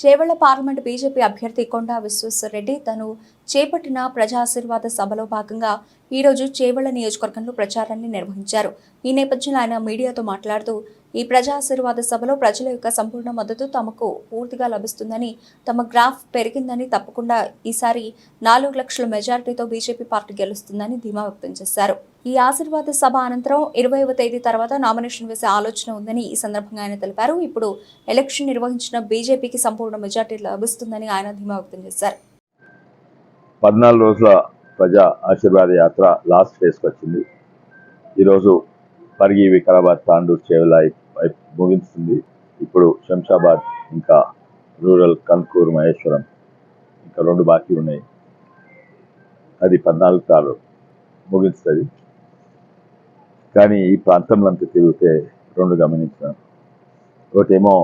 Chevella parliament BJP అభ్యర్థి కొండా విశ్వేశ్వరరెడ్డి తను చేపట్టిన ప్రజాశీర్వాద సభలో భాగంగా ఈరోజు చేవెళ్ళ నియోజకవర్గంలో ప్రచారాన్ని నిర్వహించారు. ఈ నేపథ్యంలో ఆయన మీడియాతో మాట్లాడుతూ ఈ ప్రజాశీర్వాద సభలో ప్రజల యొక్క సంపూర్ణ మద్దతు తమకు పూర్తిగా లభిస్తుందని తమ గ్రాఫ్ పెరిగిందని తప్పకుండా ఈసారి నాలుగు లక్షల మెజారిటీతో బీజేపీ పార్టీ గెలుస్తుందని ధీమా వ్యక్తం చేశారు. ఈ ఆశీర్వాద సభ అనంతరం ఇరవైవ తేదీ తర్వాత నామినేషన్ వేసే ఆలోచన ఉందని ఈ సందర్భంగా ఆయన తెలిపారు. ఇప్పుడు ఎలక్షన్ నిర్వహించిన బీజేపీకి సంపూర్ణ మెజార్టీ లభిస్తుందని ఆయన ధీమా వ్యక్తం చేశారు. పద్నాలుగు రోజుల ప్రజా ఆశీర్వాద యాత్ర లాస్ట్ ఫేజ్కి వచ్చింది. ఈరోజు పరిగి వికారాబాద్ తాండూరు చేవల వైపు ముగిస్తుంది ఇప్పుడు శంషాబాద్ ఇంకా రూరల్ కన్కూరు మహేశ్వరం ఇంకా రెండు బాకీ ఉన్నాయి. అది పద్నాలుగు సార్లు ముగిస్తుంది కానీ ఈ ప్రాంతంలో అంతా తిరిగితే రెండు గమనించాను ఒకటేమో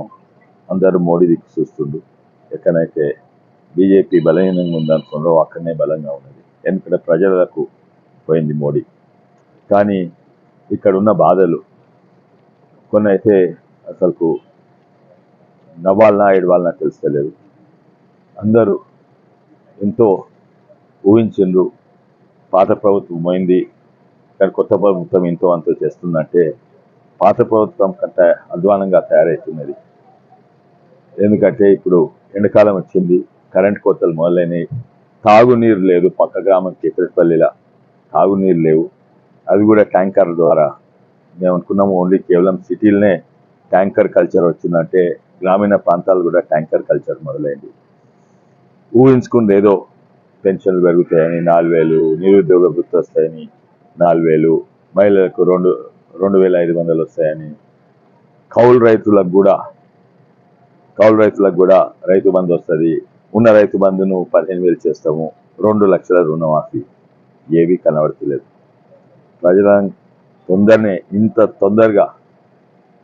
అందరూ మోడీ దిక్కు చూస్తుండు ఎక్కడైతే బీజేపీ బలహీనంగా ఉందనుకున్నారో అక్కడనే బలంగా ఉన్నది. ఎందుకంటే ప్రజలకు పోయింది మోడీ. కానీ ఇక్కడ ఉన్న బాధలు కొన్ని అయితే అసలుకు నవ్వాలనా ఏడవాలనా తెలుస్తలేదు. అందరూ ఎంతో ఊహించిండ్రు. పాత ప్రభుత్వం పోయింది. కానీ కొత్త ప్రభుత్వం ఎంతో అంతో చేస్తుందంటే పాత ప్రభుత్వం కంటే అధ్వానంగా తయారవుతున్నది ఎందుకంటే ఇప్పుడు ఎండాకాలం వచ్చింది కరెంట్ కోతలు మొదలైనవి తాగునీరు లేదు పక్క గ్రామం కేకరపల్లిలా తాగునీరు లేవు. అది కూడా ట్యాంకర్ ద్వారా మేము అనుకున్నాము ఓన్లీ కేవలం సిటీలనే ట్యాంకర్ కల్చర్ వచ్చిందంటే గ్రామీణ ప్రాంతాలు కూడా ట్యాంకర్ కల్చర్ మొదలైంది. ఊహించుకుంది ఏదో పెన్షన్లు పెరుగుతాయని నాలుగు వేలు నిరుద్యోగ వృత్తి వస్తాయని నాలుగు వేలు మహిళలకు రెండు రెండు వేల ఐదు వందలు వస్తాయని. కౌలు రైతులకు కూడా కౌలు రైతులకు కూడా రైతు బంధు వస్తుంది. ఉన్న రైతు బంధును పదిహేను వేలు చేస్తాము. రెండు లక్షల రుణమాఫీ. ఏవి కనబడతలేదు. ప్రజల తొందరనే ఇంత తొందరగా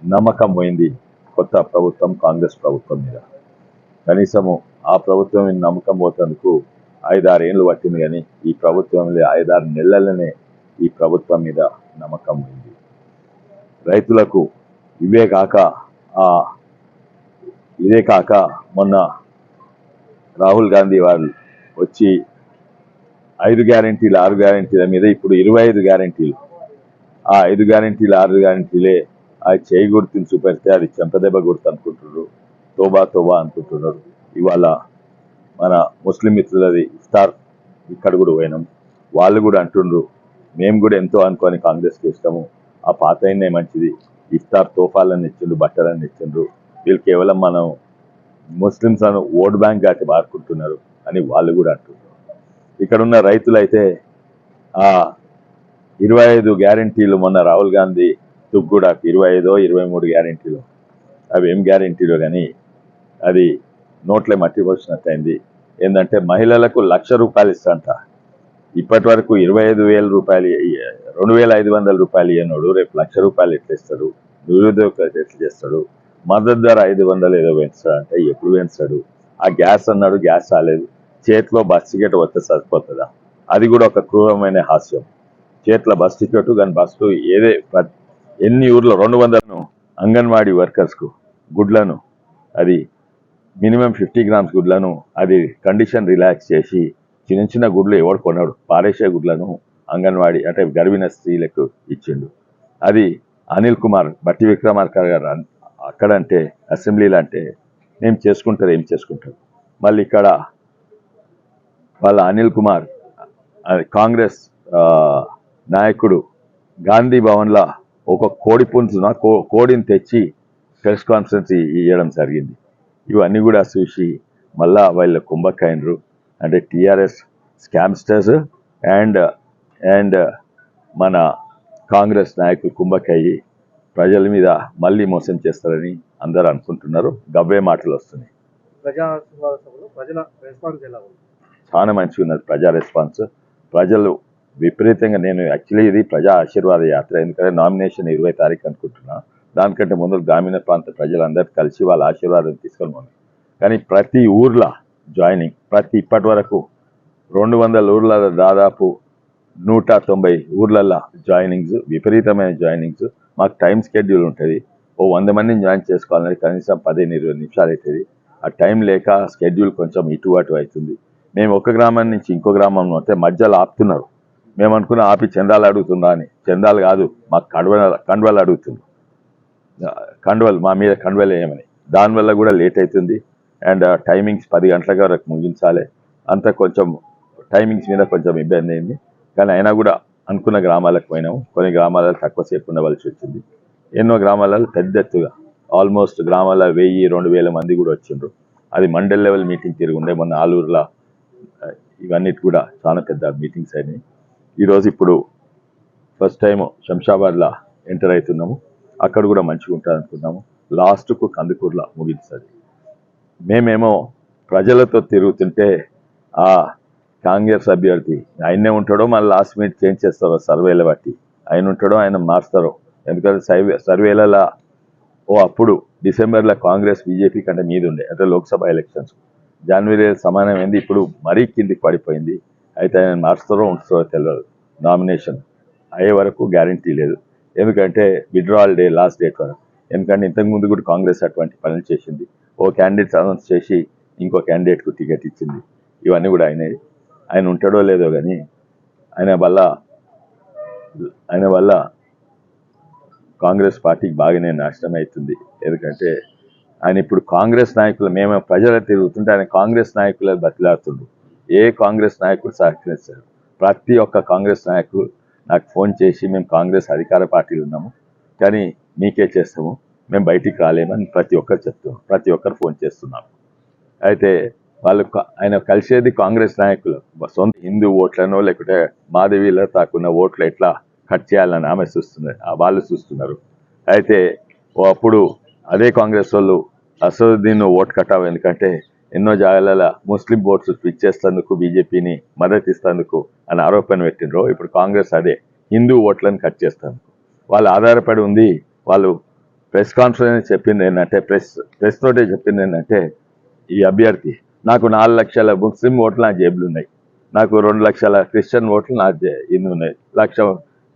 నమ్మకం పోయింది కొత్త ప్రభుత్వం కాంగ్రెస్ ప్రభుత్వం మీద. కనీసము ఆ ప్రభుత్వం నమ్మకం పోతందుకు ఐదారు ఏళ్ళు పట్టింది కానీ ఈ ప్రభుత్వంలో ఐదారు నెలలనే ఈ ప్రభుత్వం మీద నమ్మకం ఉంది. రైతులకు ఇవే కాక ఆ ఇదే కాక మొన్న రాహుల్ గాంధీ వాళ్ళు వచ్చి ఐదు గ్యారంటీలు ఆరు గ్యారెంటీల మీద ఇప్పుడు ఇరవై ఐదు గ్యారెంటీలు. ఆ ఐదు గ్యారంటీలు ఆరు గ్యారెంటీలే ఆ చేయి గుర్తుని చూపెడితే అది చెంపదెబ్బ గుర్తు అనుకుంటున్నారు తోబా తోబా అనుకుంటున్నారు. ఇవాళ మన ముస్లిం మిత్రులది ఇఫ్తార్ ఇక్కడ కూడా పోయినాం. వాళ్ళు కూడా అంటుండ్రు మేము కూడా ఎంతో అనుకోని కాంగ్రెస్కి ఇష్టము. ఆ పాత అయినే మంచిది. ఇఫ్తార్ తోఫాలని ఇచ్చిండ్రు బట్టలని ఇచ్చిండ్రు. వీళ్ళు కేవలం మనం ముస్లిమ్స్ అని ఓట్ బ్యాంక్ కాకి వాడుకుంటున్నారు అని వాళ్ళు కూడా అంటున్నారు. ఇక్కడ ఉన్న రైతులైతే ఆ ఇరవై ఐదు గ్యారంటీలు మొన్న రాహుల్ గాంధీ తుగ్గూడ ఇరవై ఐదో ఇరవై మూడు గ్యారంటీలు. అవి ఏం గ్యారంటీలు కానీ అది నోట్లే మట్టి పోసినట్టు అయింది ఏంటంటే మహిళలకు లక్ష రూపాయలు ఇస్తంట ఇప్పటి వరకు ఇరవై ఐదు వేల రూపాయలు రెండు వేల ఐదు వందల రూపాయలు ఇవ్వనోడు రేపు లక్ష రూపాయలు ఎట్లా ఇస్తాడు నిరుద్యోగ ఎట్లా చేస్తాడు? మద్దతు ధర ఐదు వందలు ఏదో పెంచుతాడు అంటే ఎప్పుడు పెంచాడు ఆ గ్యాస్ అన్నాడు గ్యాస్ రాలేదు. చేతిలో బస్ టికెట్ వస్తే సరిపోతుందా? అది కూడా ఒక క్రూరమైన హాస్యం. చేతిలో బస్ టికెట్ కానీ బస్సు ఏదే ఎన్ని ఊర్లో రెండు వందలను అంగన్వాడీ వర్కర్స్కు గుడ్లను అది మినిమం ఫిఫ్టీ గ్రామ్స్ గుడ్లను అది కండిషన్ రిలాక్స్ చేసి చిన్న చిన్న గుడ్లు ఎవరు కొన్నాడు పారేసే గుడ్లను అంగన్వాడీ అంటే గర్భిణ స్త్రీలకు ఇచ్చిండు. అది అనిల్ కుమార్ బట్టి విక్రమార్క గారు అక్కడంటే అసెంబ్లీలో అంటే ఏం చేసుకుంటారు ఏం చేసుకుంటారు. మళ్ళీ ఇక్కడ వాళ్ళ అనిల్ కుమార్ కాంగ్రెస్ నాయకుడు గాంధీ భవన్లో ఒక కోడి పుంజున కో కోడిని తెచ్చి ప్రెస్ కాన్ఫరెన్స్ ఇవ్వడం జరిగింది. ఇవన్నీ కూడా చూసి మళ్ళా వాళ్ళ కుంభకాయనరు అంటే టిఆర్ఎస్ స్కామ్స్టర్స్ అండ్ అండ్ మన కాంగ్రెస్ నాయకులు కుంభకయ్యి ప్రజల మీద మళ్ళీ మోసం చేస్తారని అందరూ అనుకుంటున్నారు. గవ్వే మాటలు వస్తున్నాయి. చాలా మంచిగా ఉన్నది ప్రజా రెస్పాన్స్. ప్రజలు విపరీతంగా నేను యాక్చువల్లీ ఇది ప్రజా ఆశీర్వాద యాత్ర. ఎందుకంటే నామినేషన్ ఇరవై తారీఖు అనుకుంటున్నా. దానికంటే ముందు గ్రామీణ ప్రాంత ప్రజలందరూ కలిసి వాళ్ళ ఆశీర్వాదం తీసుకొని కానీ ప్రతి ఊర్లో జాయినింగ్ ప్రతి ఇప్పటి వరకు రెండు వందల ఊర్ల దాదాపు నూట తొంభై ఊర్లల్లో జాయినింగ్స్ విపరీతమైన జాయినింగ్స్. మాకు టైం షెడ్యూల్ ఉంటుంది. ఓ వంద మందిని జాయిన్ చేసుకోవాలంటే కనీసం పదిహేను ఇరవై నిమిషాలు అవుతుంది. ఆ టైం లేక స్కెడ్యూల్ కొంచెం ఇటు అటు అవుతుంది. మేము ఒక గ్రామం నుంచి ఇంకో గ్రామం వస్తే మధ్యలో ఆపుతున్నారు. మేము అనుకున్న ఆపి చందాలు అడుగుతుందా అని. చందాలు కాదు మాకు కండువ కండువలు అడుగుతుంది కండువలు మా మీద కండువలు వేయమని. దానివల్ల కూడా లేట్ అవుతుంది. అండ్ టైమింగ్స్ పది గంటల వరకు ముగించాలి. అంత కొంచెం టైమింగ్స్ మీద కొంచెం ఇబ్బంది అయింది. కానీ అయినా కూడా అనుకున్న గ్రామాలకు పోయినాము. కొన్ని గ్రామాలలో తక్కువసేపు ఉండవలసి వచ్చింది. ఎన్నో గ్రామాలలో పెద్ద ఎత్తుగా ఆల్మోస్ట్ గ్రామాల వెయ్యి రెండు వేల మంది కూడా వచ్చిండ్రు. అది మండల్ లెవెల్ మీటింగ్ తిరిగి ఉండే మొన్న ఆలూరులో ఆ, ఇవన్నిటి కూడా చాలా పెద్ద మీటింగ్స్ అయినాయి. ఈరోజు ఇప్పుడు ఫస్ట్ టైం శంషాబాద్లో ఎంటర్ అవుతున్నాము. అక్కడ కూడా మంచిగా ఉంటారనుకున్నాము అనుకున్నాము. లాస్ట్కు కందుకూరులో ముగించాలి మేమేమో ప్రజలతో తిరుగుతుంటే ఆ కాంగ్రెస్ అభ్యర్థి. ఆయనే ఉంటాడో మళ్ళీ లాస్ట్ మినిట్ చేంజ్ చేస్తారో సర్వేల బట్టి. ఆయన ఉంటాడో ఆయన మారుస్తారో. ఎందుకంటే సర్వే సర్వేలలో ఓ అప్పుడు డిసెంబర్లో కాంగ్రెస్ బీజేపీ కంటే మీద ఉండే. అంటే లోక్సభ ఎలక్షన్స్ జనవరి సమానమైంది ఇప్పుడు మరీ కిందికి పడిపోయింది. అయితే ఆయన మారుస్తారో ఉంచుతారో తెలియదు నామినేషన్ అయ్యే వరకు గ్యారంటీ లేదు. ఎందుకంటే విడ్రాల్ డే లాస్ట్ డేట్ వరకు. ఎందుకంటే ఇంతకుముందు కూడా కాంగ్రెస్ అటువంటి పనులు చేసింది. ఓ క్యాండిడేట్ అనౌన్స్ చేసి ఇంకో క్యాండిడేట్కు టికెట్ ఇచ్చింది. ఇవన్నీ కూడా ఆయన ఆయన ఉంటాడో లేదో కానీ ఆయన వల్ల ఆయన వల్ల కాంగ్రెస్ పార్టీకి బాగానే నాశనం అవుతుంది. ఎందుకంటే ఆయన ఇప్పుడు కాంగ్రెస్ నాయకులు మేము ప్రజలు తిరుగుతుంటే ఆయన కాంగ్రెస్ నాయకులు బతిలాడుతుండ్రు ఏ కాంగ్రెస్ నాయకుడు సహకరిస్తారు ప్రతి ఒక్క కాంగ్రెస్ నాయకుడు నాకు ఫోన్ చేసి మేము కాంగ్రెస్ అధికార పార్టీలు ఉన్నాము కానీ మీకే చేస్తాము మేము బయటికి రాలేమని ప్రతి ఒక్కరు చెప్తున్నాం ప్రతి ఒక్కరు ఫోన్ చేస్తున్నాము అయితే వాళ్ళు ఆయన కలిసేది కాంగ్రెస్ నాయకులు. సొంత హిందూ ఓట్లను లేకుంటే మాధవీలో తాకున్న ఓట్లు ఎట్లా కట్ చేయాలని ఆమె చూస్తున్నారు ఆ వాళ్ళు చూస్తున్నారు. అయితే ఓ అప్పుడు అదే కాంగ్రెస్ వాళ్ళు అసదుద్దీన్ ఓట్ కట్టావు ఎందుకంటే ఎన్నో జాగాల ముస్లిం ఓట్స్ స్విచ్ చేస్తేందుకు బీజేపీని మద్దతు ఇస్తేందుకు అని ఆరోపణ పెట్టిండ్రు ఇప్పుడు కాంగ్రెస్ అదే హిందూ ఓట్లను కట్ చేస్తాను వాళ్ళు ఆధారపడి ఉంది. వాళ్ళు ప్రెస్ కాన్ఫరెన్స్ చెప్పింది ఏంటంటే ప్రెస్ ప్రెస్ తోటే చెప్పింది ఏంటంటే ఈ అభ్యర్థి నాకు నాలుగు లక్షల ముస్లిం ఓట్లు నా జేబులు ఉన్నాయి. నాకు రెండు లక్షల క్రిస్టియన్ ఓట్లు నా జే ఇన్ని ఉన్నాయి. లక్ష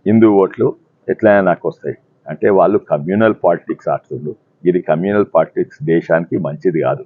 హిందూ ఓట్లు ఎట్లయినా నాకు వస్తాయి. అంటే వాళ్ళు కమ్యూనల్ పాలిటిక్స్ ఆడుతుండ్రు. ఇది కమ్యూనల్ పాలిటిక్స్ దేశానికి మంచిది కాదు.